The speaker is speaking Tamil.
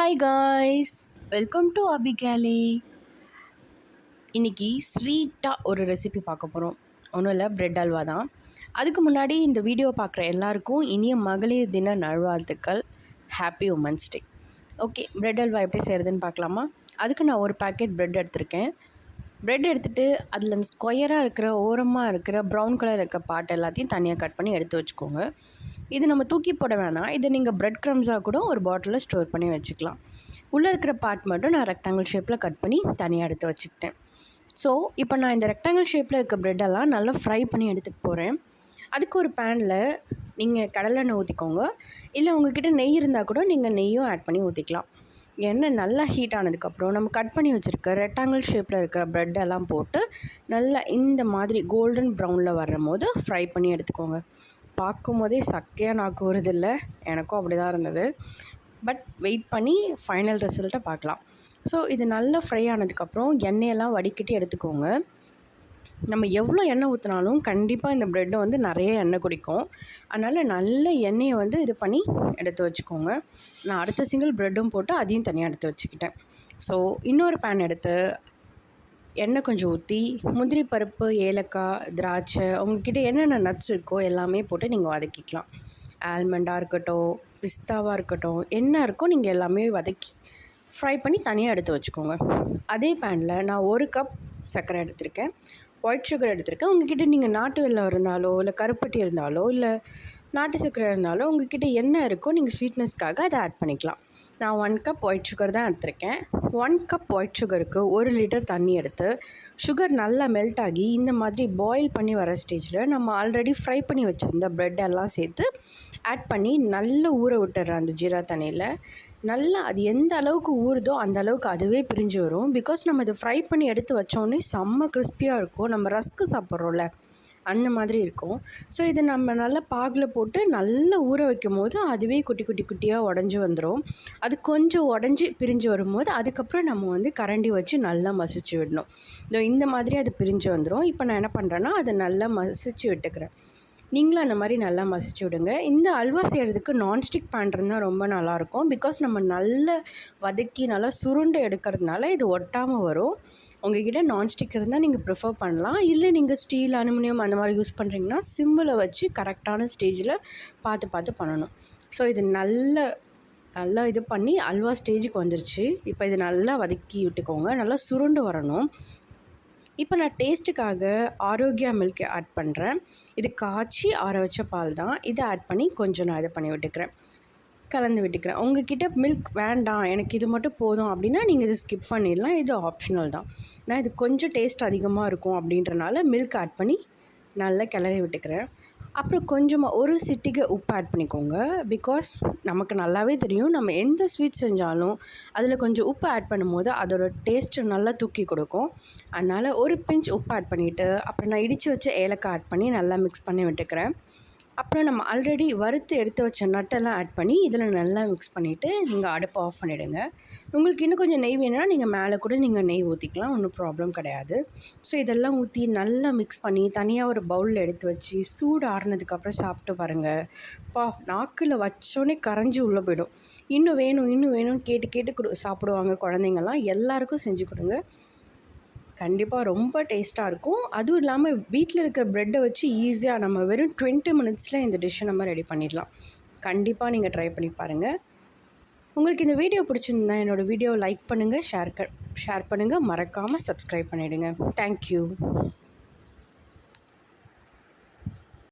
ஹாய் காய்ஸ் வெல்கம் டு அபிகேலி இன்றைக்கி ஸ்வீட்டாக ஒரு ரெசிபி பார்க்க போகிறோம் ஒன்றும் இல்லை ப்ரெட் அல்வா தான். அதுக்கு முன்னாடி இந்த வீடியோ பார்க்குற எல்லாருக்கும் இனிய மகளிர் தின நல்வாழ்த்துக்கள். Happy women's day okay bread halwa எப்படி செய்கிறதுன்னு பார்க்கலாமா? அதுக்கு நான் ஒரு பேக்கெட் ப்ரெட் எடுத்திருக்கேன். பிரெட் எடுத்துகிட்டு அதில் அந்த ஸ்கொயராக இருக்கிற ஓரமாக இருக்கிற ப்ரௌன் கலர் இருக்க பாட்டு எல்லாத்தையும் தனியாக கட் பண்ணி எடுத்து வச்சுக்கோங்க. இது நம்ம தூக்கி போட வேணாம். இதை நீங்கள் பிரெட் க்ரம்ஸாக கூட ஒரு பாட்டிலில் ஸ்டோர் பண்ணி வச்சுக்கலாம். உள்ளே இருக்கிற பார்ட் மட்டும் நான் ரெக்டாங்கிள் ஷேப்பில் கட் பண்ணி தனியாக எடுத்து வச்சுக்கிட்டேன். ஸோ இப்போ நான் இந்த ரெக்டாங்கிள் ஷேப்பில் இருக்க ப்ரெட்டெல்லாம் நல்லா ஃப்ரை பண்ணி எடுத்துகிட்டு போகிறேன் அதுக்கு ஒரு பேனில் நீங்கள் கடலெண்ணெய் ஊற்றிக்கோங்க இல்லை உங்ககிட்ட நெய் இருந்தால் கூட நீங்கள் நெய்யும் ஆட் பண்ணி ஊற்றிக்கலாம் எண்ணெய் நல்லா ஹீட் ஆனதுக்கப்புறம் நம்ம கட் பண்ணி வச்சுருக்க ரெக்டாங்கிள் ஷேப்பில் இருக்கிற ப்ரெட் எல்லாம் போட்டு நல்லா இந்த மாதிரி கோல்டன் ப்ரௌனில் வரும் போது ஃப்ரை பண்ணி எடுத்துக்கோங்க. பார்க்கும் போதே சக்கையாக நாக்கு வருதில்ல? எனக்கும் அப்படி தான் இருந்தது. பட் வெயிட் பண்ணி ஃபைனல் ரிசல்ட்டை பார்க்கலாம். ஸோ இது நல்லா ஃப்ரை ஆனதுக்கப்புறம் எண்ணெயெல்லாம் வடிக்கிட்டு எடுத்துக்கோங்க. நம்ம எவ்வளோ எண்ணெய் ஊற்றினாலும் கண்டிப்பாக இந்த ப்ரெட்டு வந்து நிறைய எண்ணெய் குடிக்கும். அதனால் நல்ல எண்ணெயை வந்து இது பண்ணி எடுத்து வச்சுக்கோங்க. நான் அடுத்த சிங்கிள் ப்ரெட்டும் போட்டு அதையும் தனியாக எடுத்து வச்சுக்கிட்டேன். ஸோ இன்னொரு பேன் எடுத்து எண்ணெய் கொஞ்சம் ஊற்றி முந்திரி பருப்பு ஏலக்காய் திராட்சை உங்ககிட்ட என்னென்ன நட்ஸ் இருக்கோ எல்லாமே போட்டு நீங்கள் வதக்கிக்கலாம். ஆல்மண்டாக இருக்கட்டும் பிஸ்தாவாக இருக்கட்டும் என்ன இருக்கோ நீங்கள் எல்லாமே வதக்கி ஃப்ரை பண்ணி தனியாக எடுத்து வச்சுக்கோங்க. அதே பேனில் நான் ஒரு கப் சர்க்கரை எடுத்திருக்கேன். ஒயிட் சுகர் எடுத்திருக்கேன். உங்ககிட்ட நீங்கள் நாட்டு வெள்ளம் இருந்தாலோ இல்லை கருப்பட்டி இருந்தாலோ இல்லை நாட்டு சர்க்கரை இருந்தாலோ உங்ககிட்ட என்ன இருக்கோ நீங்கள் ஸ்வீட்னஸ்க்காக அதை ஆட் பண்ணிக்கலாம். நான் ஒன் கப் ஒயிட் சுகர் தான் எடுத்திருக்கேன். ஒன் கப் ஒயிட் சுகருக்கு ஒரு லிட்டர் தண்ணி எடுத்து சுகர் நல்லா மெல்ட் ஆகி இந்த மாதிரி பாயில் பண்ணி வர ஸ்டேஜில் நம்ம ஆல்ரெடி ஃப்ரை பண்ணி வச்சுருந்த ப்ரெட் எல்லாம் சேர்த்து ஆட் பண்ணி நல்லா ஊற விட்டுறேன் அந்த ஜீரா தண்ணியில். நல்லா அது எந்த அளவுக்கு ஊறுதோ அந்த அளவுக்கு அதுவே பிரிஞ்சு வரும். பிகாஸ் நம்ம இதை ஃப்ரை பண்ணி எடுத்து வச்சோடனே செம்ம கிறிஸ்பியாக இருக்கும். நம்ம ரஸ்க்கு சாப்பிட்றோம்ல அந்த மாதிரி இருக்கும். ஸோ இதை நம்ம நல்லா பாகில் போட்டு நல்லா ஊற வைக்கும் போது அதுவே குட்டி குட்டி குட்டியாக உடஞ்சி வந்துடும் அது கொஞ்சம் உடஞ்சி பிரிஞ்சு வரும்போது அதுக்கப்புறம் நம்ம வந்து கரண்டி வச்சு நல்லா மசிச்சு விடணும். இந்த மாதிரி அது பிரிஞ்சு வந்துடும் இப்போ நான் என்ன பண்ணுறேன்னா அதை நல்லா மசிச்சு விட்டுக்கிறேன். நீங்களும் அந்த மாதிரி நல்லா மசிச்சு விடுங்க. இந்த அல்வா செய்கிறதுக்கு நான்ஸ்டிக் பேன் இருந்தால் ரொம்ப நல்லாயிருக்கும். பிகாஸ் நம்ம நல்லா வதக்கி நல்லா சுருண்டு எடுக்கிறதுனால இது ஒட்டாமல் வரும். உங்ககிட்ட நான்ஸ்டிக் இருந்தால் நீங்கள் ப்ரிஃபர் பண்ணலாம். இல்லை நீங்கள் ஸ்டீல் அலுமினியம் அந்த மாதிரி யூஸ் பண்ணுறீங்கன்னா சிம்பிளை வச்சு கரெக்டான ஸ்டேஜில் பார்த்து பார்த்து பண்ணணும். ஸோ இது நல்ல நல்லா இது பண்ணி அல்வா ஸ்டேஜுக்கு வந்துருச்சு. இப்போ இது நல்லா வதக்கி விட்டுக்கோங்க. நல்லா சுருண்டு வரணும். இப்போ நான் டேஸ்ட்டுக்காக ஆரோக்கியா மில்க் ஆட் பண்ணுறேன். இது காய்ச்சி ஆற வச்ச பால் தான். இதை ஆட் பண்ணி கொஞ்சம் நான் இதை பண்ணி விட்டுக்கிறேன். கலந்து விட்டுக்கிறேன். உங்ககிட்ட மில்க் வேண்டாம். எனக்கு இது மட்டும் போதும் அப்படின்னா நீங்கள் இது ஸ்கிப் பண்ணிடலாம். இது ஆப்ஷனல் தான். நான் இது கொஞ்சம் டேஸ்ட் அதிகமாக இருக்கும் அப்படின்றனால மில்க் ஆட் பண்ணி நல்லா கிளறி விட்டுக்கிறேன். அப்புறம் கொஞ்சமாக ஒரு சிட்டிக்கு உப்பு ஆட் பண்ணிக்கோங்க. பிகாஸ் நமக்கு நல்லாவே தெரியும். நம்ம எந்த ஸ்வீட் செஞ்சாலும் அதில் கொஞ்சம் உப்பு ஆட் பண்ணும்போது அதோட டேஸ்ட்டு நல்லா தூக்கி கொடுக்கும். அதனால் ஒரு பிஞ்ச் உப்பு ஆட் பண்ணிவிட்டு அப்புறம் நான் இடித்து வச்ச ஏலக்காய் ஆட் பண்ணி நல்லா மிக்ஸ் பண்ணி விட்டுக்கிறேன். அப்புறம் நம்ம ஆல்ரெடி வறுத்து எடுத்து வச்ச நட்டெல்லாம் ஆட் பண்ணி இதில் நல்லா மிக்ஸ் பண்ணிவிட்டு நீங்கள் அடுப்பை ஆஃப் பண்ணிவிடுங்க உங்களுக்கு இன்னும் கொஞ்சம் நெய் வேணும்னா நீங்கள் மேலே கூட நீங்கள் நெய் ஊற்றிக்கலாம் ஒன்றும் ப்ராப்ளம் கிடையாது. ஸோ இதெல்லாம் ஊற்றி நல்லா மிக்ஸ் பண்ணி தனியாக ஒரு பவுலில் எடுத்து வச்சு சூடு ஆறுனதுக்கப்புறம் சாப்பிட்டு பாருங்கள் பா நாக்கில் வச்சோடனே கரைஞ்சி உள்ளே போயிடும். இன்னும் வேணும் இன்னும் வேணும்னு கேட்டு கேட்டு கொடு சாப்பிடுவாங்க குழந்தைங்கள்லாம். எல்லாருக்கும் செஞ்சு கொடுங்க. கண்டிப்பாக ரொம்ப டேஸ்ட்டாக இருக்கும். அதுவும் இல்லாமல் வீட்டில் இருக்கிற ப்ரெட்டை வச்சு ஈஸியாக நம்ம வெறும் டுவெண்ட்டி மினிட்ஸில் இந்த டிஷ்ஷை நம்ம ரெடி பண்ணிடலாம். கண்டிப்பாக நீங்கள் ட்ரை பண்ணி பாருங்கள் உங்களுக்கு இந்த வீடியோ பிடிச்சிருந்தா என்னோடய வீடியோ லைக் பண்ணுங்கள் ஷேர் க ஷேர் பண்ணுங்கள் மறக்காமல் சப்ஸ்கிரைப் பண்ணிவிடுங்க தேங்க்யூ